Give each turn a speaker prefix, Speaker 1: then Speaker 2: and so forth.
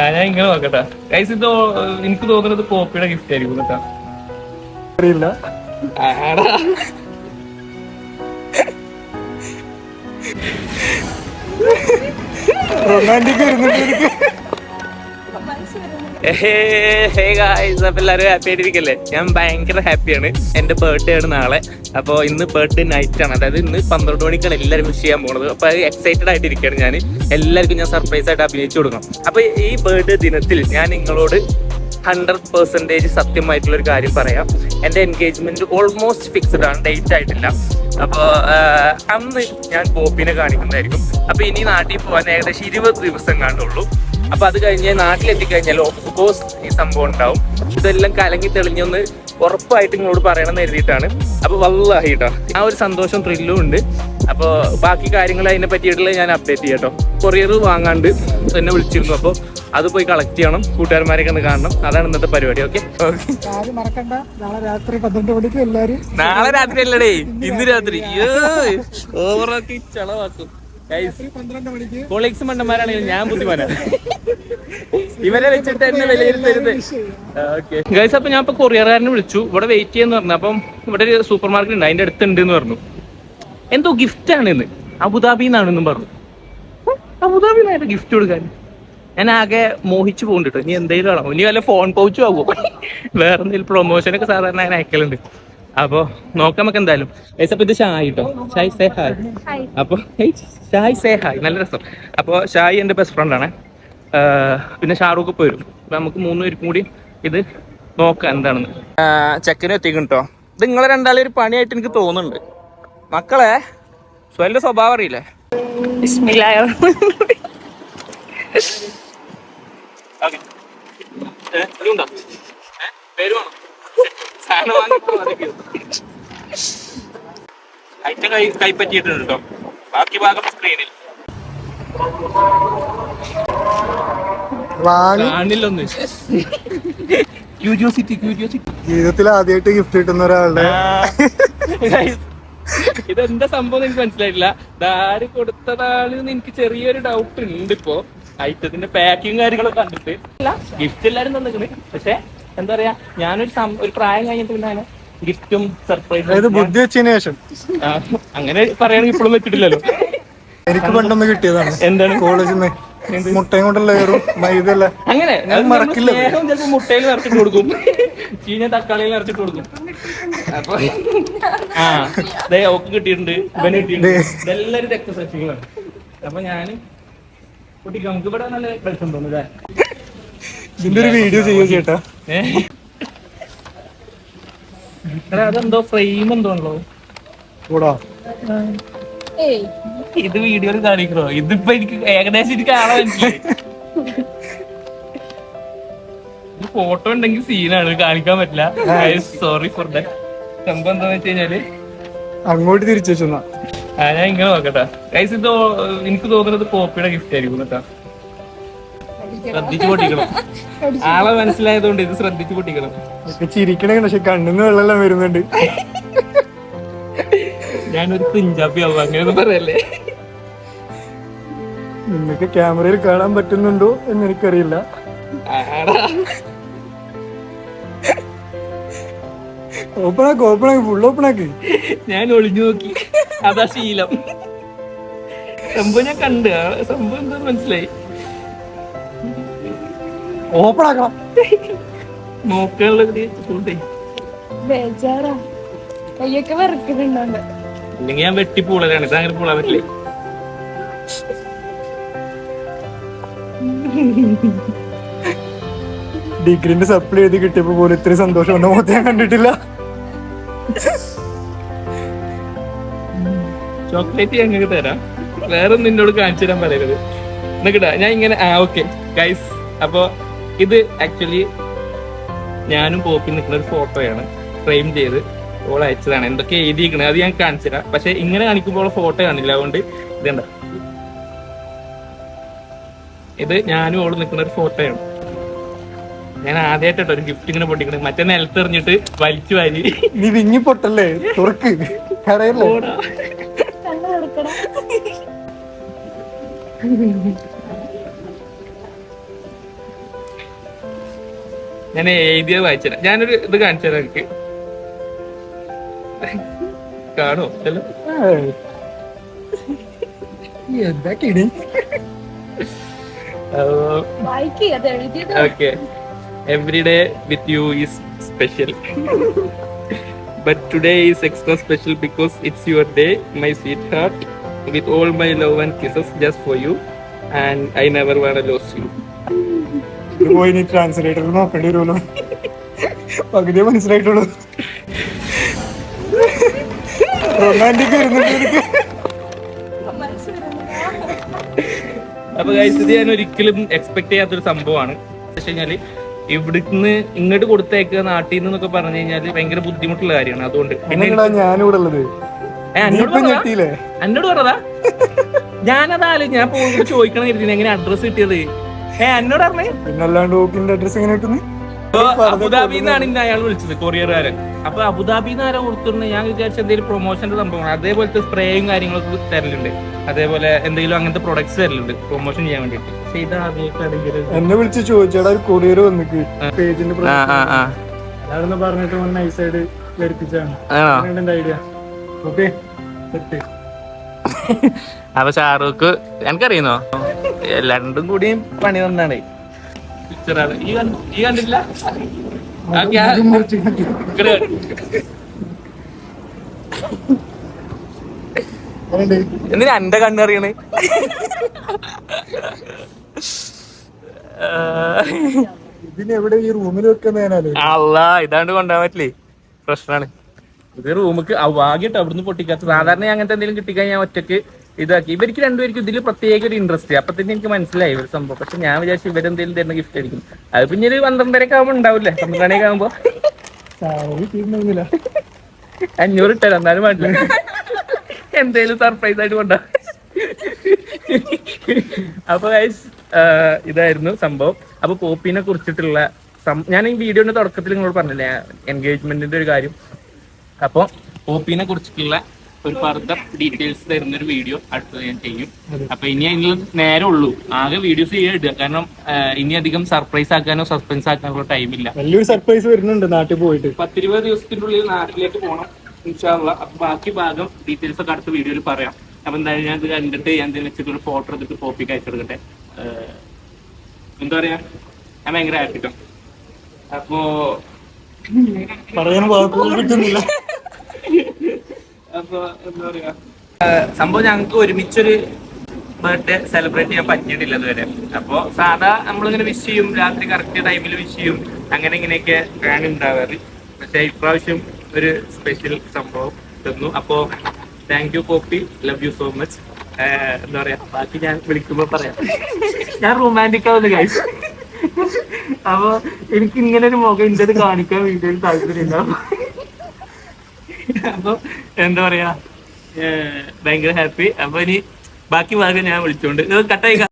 Speaker 1: ഞാൻ ഇങ്ങനെ നോക്കട്ടെ. ഗൈസ് ഇത് എനിക്ക് തോന്നുന്നത് പോപ്പിയുടെ ഗിഫ്റ്റ് ആയിരിക്കും കേട്ടോ.
Speaker 2: അറിയില്ല. റൊമാന്റിക് വരുന്നുണ്ട്
Speaker 1: അപ്പൊ എല്ലാവരും ഹാപ്പി ആയിട്ടിരിക്കല്ലേ? ഞാൻ ഭയങ്കര ഹാപ്പിയാണ് എന്റെ ബർത്ത്ഡേ ആണ് നാളെ. അപ്പോൾ ഇന്ന് ബർത്ത്ഡേ നൈറ്റ് ആണ്. അതായത് ഇന്ന് പന്ത്രണ്ട് മണിക്കാണ് എല്ലാവരും വിഷ് ചെയ്യാൻ പോകുന്നത് അപ്പൊ അത് എക്സൈറ്റഡ് ആയിട്ടിരിക്കുകയാണ് ഞാൻ എല്ലാവർക്കും ഞാൻ സർപ്രൈസ് ആയിട്ട് അഭിനയിച്ചു കൊടുക്കണം. അപ്പൊ ഈ ബർത്ത്ഡേ ദിനത്തിൽ ഞാൻ നിങ്ങളോട് ഹൺഡ്രഡ് പെർസെന്റേജ് സത്യമായിട്ടുള്ള ഒരു കാര്യം പറയാം. എന്റെ എൻഗേജ്മെന്റ് ഓൾമോസ്റ്റ് ഫിക്സ്ഡ് ആണ്. ഡേറ്റ് ആയിട്ടില്ല. അപ്പോൾ അന്ന് ഞാൻ പോപ്പിനെ കാണിക്കുന്നതായിരിക്കും. അപ്പോൾ ഇനി നാട്ടിൽ പോകാൻ ഏകദേശം ഇരുപത് ദിവസം കാണുള്ളൂ അപ്പൊ അത് കഴിഞ്ഞ് നാട്ടിലെത്തിക്കഴിഞ്ഞാൽ ഓഫ് കോഴ്സ് ഈ സംഭവം ഉണ്ടാവും. ഇതെല്ലാം കലങ്ങി തെളിഞ്ഞൊന്ന് ഉറപ്പായിട്ട് നിങ്ങളോട് പറയണം എന്ന് എഴുതിയിട്ടാണ്. അപ്പൊ വല്ലാഹി കേട്ടോ ആ ഒരു സന്തോഷം ത്രില്ലും ഉണ്ട്. അപ്പോൾ ബാക്കി കാര്യങ്ങൾ അതിനെ പറ്റിയിട്ടുള്ള ഞാൻ അപ്ഡേറ്റ് ചെയ്യാം കേട്ടോ കൊറിയർ വാങ്ങാണ്ട് എന്നെ വിളിച്ചിരുന്നു. അപ്പോൾ അത് പോയി കളക്ട് ചെയ്യണം. കൂട്ടുകാരന്മാരെയൊക്കെ ഒന്ന് കാണണം. അതാണ് ഇന്നത്തെ പരിപാടി ഓക്കെ.
Speaker 2: നാളെ രാത്രി പന്ത്രണ്ട് മണിക്ക് എല്ലാരും
Speaker 1: നാളെ രാത്രി അല്ലടേ. ഇന്ന് രാത്രി ഓവറാക്കി ചളവാക്കും. കൊളീഗ്സ് മണ്ടന്മാരാണെങ്കിലും ഞാൻ ബുദ്ധിമാനാണ് ഇവരെ വെച്ചിട്ട് എന്നെ വിലയിരുത്തരുത്. ഗൈസ് അപ്പൊ ഞാൻ ഇപ്പൊ കൊറിയറുകാരനെ വിളിച്ചു. ഇവിടെ വെയിറ്റ് ചെയ്യാന്ന് പറഞ്ഞു. അപ്പം ഇവിടെ ഒരു സൂപ്പർ മാർക്കറ്റ് ഉണ്ട്. അതിന്റെ അടുത്തുണ്ട് എന്ന് പറഞ്ഞു. എന്തോ ഗിഫ്റ്റ് ആണ് ഇന്ന് അബുദാബി എന്നാണെന്നും പറഞ്ഞു അബുദാബി ഗിഫ്റ്റ് കൊടുക്കാൻ. ഞാൻ ആകെ മോഹിച്ചു പോകുന്നുണ്ട് നീ ഇനി എന്തെങ്കിലും ആണോ? ഇനി വല്ല ഫോൺ പൗച്ചും ആകുമോ വേറെ എന്തെങ്കിലും പ്രൊമോഷനൊക്കെ സാധാരണ ഞാൻ അയക്കലുണ്ട്. അപ്പൊ നോക്കാം നമുക്ക് എന്തായാലും. ഗൈസ് അപ്പൊ ഇത് ഷായ് കേട്ടോ ഷായ് സേ ഹായ് അപ്പൊ ഷായ് സേ ഹായ് നല്ല രസം. അപ്പോൾ ഷായ് എന്റെ ബെസ്റ്റ് ഫ്രണ്ടാണ് പിന്നെ ഷാറൂഖ് പോയി വരും. അപ്പൊ നമുക്ക് മൂന്ന് പേർക്കും കൂടി ഇത് നോക്കാം എന്താണെന്ന്. ചെക്കനും എത്തിക്കും കേട്ടോ ഇത് നിങ്ങളെ രണ്ടാളും ഒരു പണിയായിട്ട് എനിക്ക് തോന്നുന്നുണ്ട്. മക്കളെ സ്വലിന്റെ സ്വഭാവം അറിയില്ലേ? പേര് വേണം? സാധനം അതൊക്കെ കൈ കൈപ്പറ്റിയിട്ടുണ്ട് കേട്ടോ. ബാക്കി ഭാഗം സ്ക്രീനിൽ കാണില്ലൊന്ന് ക്യൂരിയോസിറ്റി ക്യൂരിയോസിറ്റി
Speaker 2: ജീവിതത്തിൽ ആദ്യമായിട്ട് ഗിഫ്റ്റ് കിട്ടുന്ന ഒരാളുടെ.
Speaker 1: ഇതെന്താ സംഭവം എനിക്ക് മനസ്സിലായിട്ടില്ല. ഇതാര് കൊടുത്തതാണ് എനിക്ക് ചെറിയൊരു ഡൗട്ട് ഉണ്ട് ഇപ്പോ. ഐറ്റത്തിന്റെ പാക്കിങ് കാര്യങ്ങളൊക്കെ കണ്ടിട്ട്. ഗിഫ്റ്റ് എല്ലാരും തന്നിക്കണ് പക്ഷെ എന്താ പറയാ ഞാനൊരു ഒരു പ്രായം കഴിഞ്ഞിട്ട് പിന്നെ അങ്ങനെ ഗിഫ്റ്റും സർപ്രൈസും
Speaker 2: ബുദ്ധി വെച്ചതിന് ശേഷം.
Speaker 1: അങ്ങനെ പറയുകയാണെങ്കിൽ ഇപ്പോഴും വെച്ചിട്ടില്ലല്ലോ.
Speaker 2: എനിക്ക് പണ്ടൊന്ന് കിട്ടിയതാണ്.
Speaker 1: എന്താണ്?
Speaker 2: കോളേജിൽ നിന്ന് മുട്ടയും കൊണ്ടല്ല കയറും? മൈദല്ല
Speaker 1: അങ്ങനെ
Speaker 2: മറക്കില്ല.
Speaker 1: ചിലപ്പോ മുട്ടയിൽ നിറച്ചിട്ട് കൊടുക്കും. ചീഞ്ഞ തക്കാളിയിൽ നിറച്ചിട്ട് കൊടുക്കും. അപ്പൊ ആ ദേ ഓക്ക് കിട്ടിയിട്ടുണ്ട്. ഇവന് കിട്ടിയിട്ടുണ്ട്. ഇതെല്ലാരും രക്തസാക്ഷികളാണ് അപ്പൊ ഞാൻ കുട്ടിക്ക് നമുക്ക് ഇവിടെ നല്ല പ്രശ്നം തോന്നുന്നു
Speaker 2: ഇതിന്റെ ഒരു വീഡിയോ ചെയ്യുക ചേട്ടാ.
Speaker 1: അതെന്തോ ഫ്രെയിം എന്തോ ഉണ്ടോ
Speaker 2: കൂടോ
Speaker 1: ഇത് വീഡിയോയിൽ കാണിക്കണോ? ഇതിപ്പോ എനിക്ക് ഏകദേശം എനിക്ക് കാണാൻ ഫോട്ടോ ഉണ്ടെങ്കിൽ സീനാണ് കാണിക്കാൻ പറ്റില്ല. സോറി ഫോർ ദാറ്റ് സംഭവം എന്താന്ന് വെച്ച് കഴിഞ്ഞാൽ
Speaker 2: അങ്ങോട്ട് തിരിച്ചു
Speaker 1: ഞാൻ ഇങ്ങനെ നോക്കട്ടെ. ഗൈസ് ഇത് എനിക്ക് തോന്നുന്നത് കോപ്പിയുടെ ഗിഫ്റ്റ് ആയിരിക്കും കേട്ടോ. ശ്രദ്ധിച്ചു പൊട്ടിക്കണം. ആളെ മനസ്സിലായതുകൊണ്ട് ഇത് ശ്രദ്ധിച്ചു പൊട്ടിക്കണം.
Speaker 2: ചിരിക്കണേ പക്ഷെ കണ്ണിന്ന് വെള്ളമെല്ലാം വരുന്നുണ്ട്.
Speaker 1: ഞാനൊരു കുഞ്ചാപ്പി ആവും അങ്ങനെയൊന്നും പറയല്ലേ?
Speaker 2: നിങ്ങൾക്ക് ക്യാമറയിൽ കാണാൻ പറ്റുന്നുണ്ടോ എന്ന് എനിക്കറിയില്ല. ഓപ്പണാക്ക് ഓപ്പണാക്ക് ഫുൾ ഓപ്പണാക്ക്
Speaker 1: ഞാൻ ഒളിഞ്ഞു നോക്കി. അതാ ശീലം. സംഭവം ഞാൻ കണ്ട്. സംഭവം എന്താ മനസ്സിലായി.
Speaker 2: ഓപ്പൺ ആക്കണം
Speaker 3: ബേജാറാ. കയ്യൊക്കെ വിറക്കുന്നുണ്ടോണ്ട്
Speaker 1: അല്ലെങ്കിൽ ഞാൻ വെട്ടി പൂളലാണ്. ഇത് അങ്ങനെ പൂളാൻ പറ്റില്ലേ?
Speaker 2: ഡിഗ്രിന്റെ സപ്ലൈ എഴുതി കിട്ടിയപ്പോ പോലും ഇത്രയും സന്തോഷം ഒന്നും മൊത്തം ഞാൻ കണ്ടിട്ടില്ല.
Speaker 1: ചോക്ലേറ്റ് ഞങ്ങൾക്ക് തരാം. വേറെ നിന്നോട് കാണിച്ചു തരാൻ പറയരുത്. എന്നിട്ടാ ഞാൻ ഇങ്ങനെ ആ ഓക്കെ ഗൈസ് അപ്പോ ഇത് ആക്ച്വലി ഞാനും പോപ്പി നിൽക്കുന്ന ഒരു ഫോട്ടോയാണ് ഫ്രെയിം ചെയ്ത് ഓൾ അയച്ചതാണ്. എന്തൊക്കെ എഴുതിയിരിക്കണത് അത് ഞാൻ കാണിച്ചുതരാം പക്ഷെ ഇങ്ങനെ കാണിക്കുമ്പോൾ ഫോട്ടോ കാണില്ല. അതുകൊണ്ട് ഇതുണ്ട. ഇത് ഞാനും ഓൾ നിൽക്കുന്ന ഒരു ഫോട്ടോയാണ്. ഞാൻ ആദ്യമായിട്ടോ ഒരു ഗിഫ്റ്റ് ഇങ്ങനെ പൊട്ടിക്കണേ മറ്റേ നിലത്തെറിഞ്ഞിട്ട് വലിച്ചു വാരി.
Speaker 2: നീ വിങ്ങി പൊട്ടല്ലേ? തുറക്ക്. കടയല്ലേ
Speaker 1: ഞാൻ എഴുതിയ വായിച്ചത് ഞാനൊരു ഇത് കാണിച്ചു തരാം എനിക്ക് കാണോ.
Speaker 2: എന്താ
Speaker 3: എഴുതിയത്.
Speaker 1: Okay. Every day with you is special. But today is extra special because it's your day my sweet heart with all my love and kisses just for you and I never want lose you.
Speaker 2: ഇത് പോയി നീ translator നോക്കേണ്ടി വരുമല്ലോ. പകുതിയെ മനസ്സിലായിട്ടുള്ളൂ. Romantic വരുന്നുണ്ട്.
Speaker 1: അപ്പൊ ഇത് ഞാൻ ഒരിക്കലും എക്സ്പെക്ട് ചെയ്യാത്തൊരു സംഭവമാണ്. പക്ഷെ കഴിഞ്ഞാൽ ഇവിടുന്ന് ഇങ്ങോട്ട് കൊടുത്തേക്കുക നാട്ടിൽ നിന്നൊക്കെ പറഞ്ഞു കഴിഞ്ഞാൽ ഭയങ്കര ബുദ്ധിമുട്ടുള്ള കാര്യമാണ്. അതുകൊണ്ട് പിന്നെ
Speaker 2: ഞാനിവിടെ ഉള്ളത്?
Speaker 1: എന്നോട് പറഞ്ഞതാ? ഞാനതാലും ഞാനതാൽ ഞാൻ പോകുമ്പോൾ ചോദിക്കണം കരുതി എങ്ങനെ അഡ്രസ് കിട്ടിയത്? ഏ എന്നോട് പറഞ്ഞേ.
Speaker 2: പിന്നെ ഓക്കിന്റെ അഡ്രസ് എങ്ങനെ കിട്ടുന്നു?
Speaker 1: അബുദാബിന്നാണ് ഇന്ന് അയാൾ വിളിച്ചത് കൊറിയർകാരൻ. അപ്പൊ അബുദാബിന്ന് ആരാ കൊടുത്തിട്ടുണ്ട് ഞാൻ വിചാരിച്ച എന്തെങ്കിലും പ്രൊമോഷന്റെ സംഭവമാണ് അതേപോലത്തെ സ്പ്രേയും കാര്യങ്ങളൊക്കെ തരലുണ്ട്. അതേപോലെ എന്തെങ്കിലും അങ്ങനത്തെ പ്രൊഡക്ട്സ് തരലുണ്ട്. പ്രൊമോഷൻ ചെയ്യാൻ വേണ്ടിട്ട്
Speaker 2: എന്നെ വിളിച്ച് ചോദിച്ചാടാ ഒരു കൊറിയർ വന്നിക്ക് പേജിന്റെ അതാണെന്ന് പറഞ്ഞിട്ട് നൈസായിട്ട് വരുത്തിച്ചാണ് എന്റെ ഐഡിയ ഓക്കെ സെറ്റ്
Speaker 1: അപ്പൊ ഷാറൂഖ് എനിക്കറിയുന്നോ? രണ്ടും കൂടിയും പണി തന്നാണ്. പിക്ചറാണ് ഈ ഈ കണ്ടില്ല ആ ക്യാ- ഇങ്ങട് എന്തിനാ എന്റെ കണ്ണറിയണേ
Speaker 2: ഇതിനെവിടെ ഈ റൂമിൽ വെക്കുന്നതിനാല്
Speaker 1: അല്ല ഇതാണ്ട് കൊണ്ടുപോകാൻ പറ്റില്ലേ? പ്രശ്നമാണ് ഇത് റൂമിക്ക് ഭാഗ്യട്ടോ അവിടുന്ന് പൊട്ടിക്കാത്ത സാധാരണ അങ്ങനത്തെ എന്തെങ്കിലും കിട്ടിക്കഴിഞ്ഞാൽ ഞാൻ ഒറ്റയ്ക്ക് ഇതാക്കി. ഇവർക്ക് രണ്ടുപേർക്കും ഇതിൽ പ്രത്യേക ഒരു ഇൻട്രസ്റ്റ് അപ്പൊ തന്നെ എനിക്ക് മനസ്സിലായി ഒരു സംഭവം. പക്ഷെ ഞാൻ വിചാരിച്ചു ഇവരെന്തെങ്കിലും തരുന്ന ഗിഫ്റ്റ് ആയിരിക്കും. അത് പിന്നെ ഒരു പന്ത്രണ്ടരക്ക് ആകുമ്പോൾ ഉണ്ടാവില്ലേ? പന്ത്രണ്ടരക്ക് ആകുമ്പോ അഞ്ഞൂറ് ഇട്ടാലും? എന്നാലും വേണ്ടില്ല എന്തേലും സർപ്രൈസ് ആയിട്ട് കൊണ്ടാ. അപ്പൊ ഇതായിരുന്നു സംഭവം. അപ്പൊ പോപ്പിനെ കുറിച്ചിട്ടുള്ള ഞാൻ ഈ വീഡിയോന്റെ തുടക്കത്തിൽ നിങ്ങളോട് പറഞ്ഞില്ലേ എൻഗേജ്മെന്റിന്റെ ഒരു കാര്യം? അപ്പൊ പോപ്പിനെ കുറിച്ചിട്ടുള്ള ഒരു ഫർദർ ഡീറ്റെയിൽസ് തരുന്ന ഒരു വീഡിയോ അടുത്തത് ഞാൻ ചെയ്യും. അപ്പൊ ഇനി അതിനുള്ള നേരം ഉള്ളൂ. ആകെ വീഡിയോസ് ചെയ്യാൻ ഇടുക. കാരണം ഇനി അധികം സർപ്രൈസ് ആക്കാനോ സസ്പെൻസ് ആക്കാനോ ടൈം ഇല്ല.
Speaker 2: വലിയൊരു സർപ്രൈസ് വരുന്നുണ്ട് നാട്ടിൽ പോയിട്ട്.
Speaker 1: പത്തിരുപത് ദിവസത്തിന്റെ ഉള്ളിൽ നാട്ടിലേക്ക് പോകണം ഇൻഷാള്ള അപ്പൊ ബാക്കി ഭാഗം ഡീറ്റെയിൽസ് ഒക്കെ അടുത്ത വീഡിയോയിൽ പറയാം. അപ്പൊ എന്തായാലും ഞാൻ ഇത് കണ്ടിട്ട് ഞാൻ വെച്ചിട്ട് ഒരു ഫോട്ടോ എടുത്തിട്ട് കോപ്പിക്ക് അയച്ചെടുക്കട്ടെ കൊടുക്കട്ടെ. എന്താ പറയാ? ഞാൻ ഭയങ്കര ഹാപ്പിട്ടോ അപ്പോ
Speaker 2: പറയാൻ വാക്കുകൾ കിട്ടുന്നില്ല.
Speaker 1: സംഭവം ഞങ്ങൾക്ക് ഒരുമിച്ചൊരു ബർത്ത്ഡേ സെലിബ്രേറ്റ് ചെയ്യാൻ പറ്റിയിട്ടില്ല ഇതുവരെ. അപ്പോ സാധാ നമ്മളിങ്ങനെ വിഷ് ചെയ്യും രാത്രി കറക്റ്റ് ടൈമിൽ വിഷ് ചെയ്യും. അങ്ങനെ ഇങ്ങനെയൊക്കെ പ്ലാൻ ഉണ്ടാവാറ് പക്ഷേ ഇപ്രാവശ്യം ഒരു സ്പെഷ്യൽ സംഭവം തന്നു. അപ്പോ thank you copy love you so much എന്താ പറയാ? ബാക്കി ഞാൻ വിളിക്കുമ്പോ പറയാം. ഞാൻ റൊമാന്റിക് ആവുന്നു ഗൈസ് അപ്പൊ എനിക്ക് ഇങ്ങനെ ഒരു മുഖം ഇന്ത്യത് കാണിക്കാൻ വേണ്ടി താല്പര്യം ഉണ്ടാവും അപ്പൊ എന്താ പറയാ? ഭയങ്കര ഹാപ്പി അപ്പൊ ഇനി ബാക്കി ഭാഗം ഞാൻ വിളിച്ചോണ്ട്. ഇത് കട്ടായി